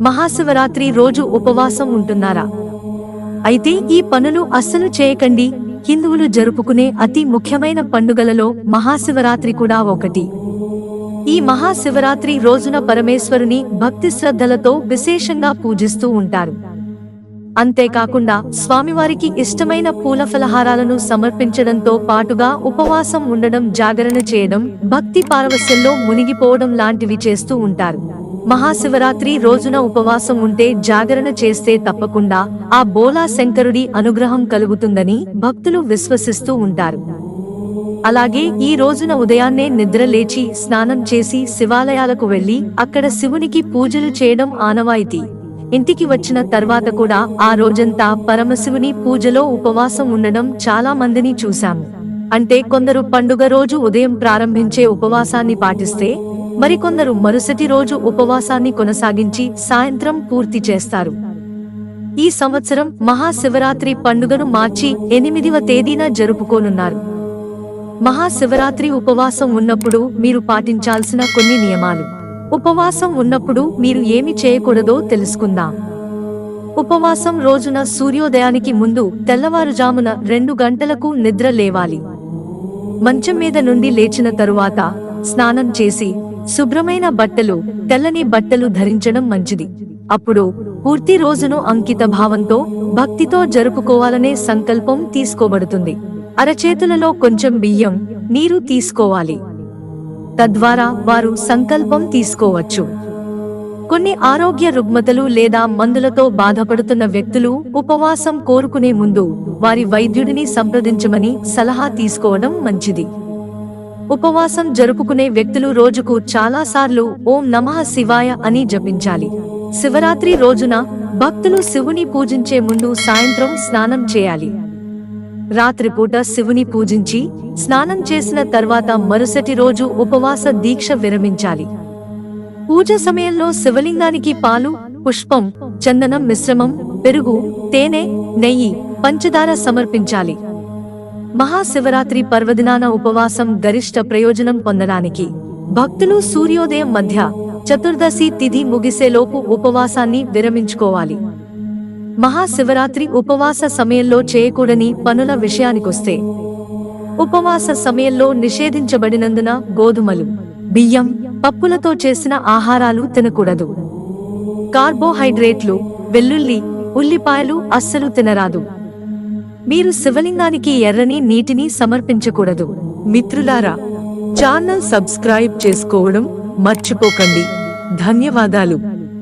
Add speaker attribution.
Speaker 1: మహాశివరాత్రి రోజు ఉపవాసం ఉంటున్నారా? అయితే ఈ పనులు అస్సలు చేయకండి. హిందువులు జరుపుకునే అతి ముఖ్యమైన పండుగలలో మహాశివరాత్రి కూడా ఒకటి. ఈ మహాశివరాత్రి రోజున పరమేశ్వరుని భక్తి శ్రద్ధలతో విశేషంగా పూజిస్తూ ఉంటారు. అంతేకాకుండా స్వామివారికి ఇష్టమైన పూల ఫలహారాలను సమర్పించడంతో పాటుగా ఉపవాసం ఉండడం జాగరణ చేయడం భక్తి పారవస్యంలో మునిగిపోవడం లాంటివి చేస్తూ ఉంటారు. మహాశివరాత్రి రోజున ఉపవాసం ఉంటే జాగరణ చేస్తే తప్పకుండా ఆ బోలా శంకరుడి అనుగ్రహం కలుగుతుందని భక్తులు విశ్వసిస్తూ ఉంటారు. అలాగే ఈ రోజున ఉదయాన్నే నిద్ర లేచి స్నానం చేసి శివాలయాలకు వెళ్ళి అక్కడ శివునికి పూజలు చేయడం ఆనవాయితీ. ఇంటికి వచ్చిన తర్వాత కూడా ఆ రోజంతా పరమశివుని పూజలో ఉపవాసం ఉండడం చాలా మందిని చూశాము. అంటే కొందరు పండుగ రోజు ఉదయం ప్రారంభించే ఉపవాసాన్ని పాటిస్తే మరికొందరు మరుసటి రోజు ఉపవాసాన్ని కొనసాగించి సాయంత్రం పూర్తి చేస్తారు. ఈ సంవత్సరం మహాశివరాత్రి పండుగను మార్చి ఎనిమిదివ తేదీన జరుపుకోనున్నారు. మహాశివరాత్రి ఉపవాసం ఉన్నప్పుడు మీరు పాటించాల్సిన కొన్ని నియమాలు. ఉపవాసం ఉన్నప్పుడు మీరు ఏమి చేయకూడదో తెలుసుకుందాం. ఉపవాసం రోజున సూర్యోదయానికి ముందు తెల్లవారుజామున రెండు గంటలకు నిద్ర లేవాలి. మంచం మీద నుండి లేచిన తరువాత స్నానం చేసి శుభ్రమైన బట్టలు తెల్లని బట్టలు ధరించడం మంచిది. అప్పుడు పూర్తి రోజును అంకిత భావంతో భక్తితో జరుపుకోవాలనే సంకల్పం తీసుకోబడుతుంది. అరచేతులలో కొంచెం బియ్యం నీరు తీసుకోవాలి. తద్వారా వారు సంకల్పం తీసుకోవచ్చు. కొన్ని ఆరోగ్య రుగ్మతలు లేదా మందులతో బాధపడుతున్న వ్యక్తులు ఉపవాసం కోరుకునే ముందు వారి వైద్యుడిని సంప్రదించమని సలహా తీసుకోవడం మంచిది. ఉపవాసం జరుపుకునే వ్యక్తులు రోజుకు చాలాసార్లు ఓం నమః శివాయ అని జపించాలి. శివరాత్రి రోజున భక్తులు శివుని పూజించే ముందు సాయంత్రం స్నానం చేయాలి. రాత్రిపూట శివుని పూజించి స్నానం చేసిన తర్వాత మరుసటి రోజు ఉపవాస దీక్ష విరమించాలి. పూజ సమయంలో శివలింగానికి పాలు పుష్పం చందనం మిశ్రమం పెరుగు తేనె నెయ్యి పంచదార సమర్పించాలి. మహాశివరాత్రి పర్వదినాన ఉపవాసం గరిష్ట ప్రయోజనం పొందడానికి. భక్తులు సూర్యోదయం మధ్య చతుర్దశి తిథి ముగిసేలోపు ఉపవాసాన్ని విరమించుకోవాలి. మహాశివరాత్రి ఉపవాస సమయంలో చేయకూడని పనుల విషయానికొస్తే ఉపవాస సమయంలో నిషేధించబడినందున గోధుమలు బియ్యం పప్పులతో చేసిన ఆహారాలు తినకూడదు. కార్బోహైడ్రేట్లు వెల్లుల్లి ఉల్లిపాయలు అస్సలు తినరాదు. మీరు శివలింగానికి ఎర్రని నీటిని సమర్పించకూడదు. మిత్రులారా ఛానల్ సబ్స్క్రైబ్ చేసుకోవడం మర్చిపోకండి. ధన్యవాదాలు.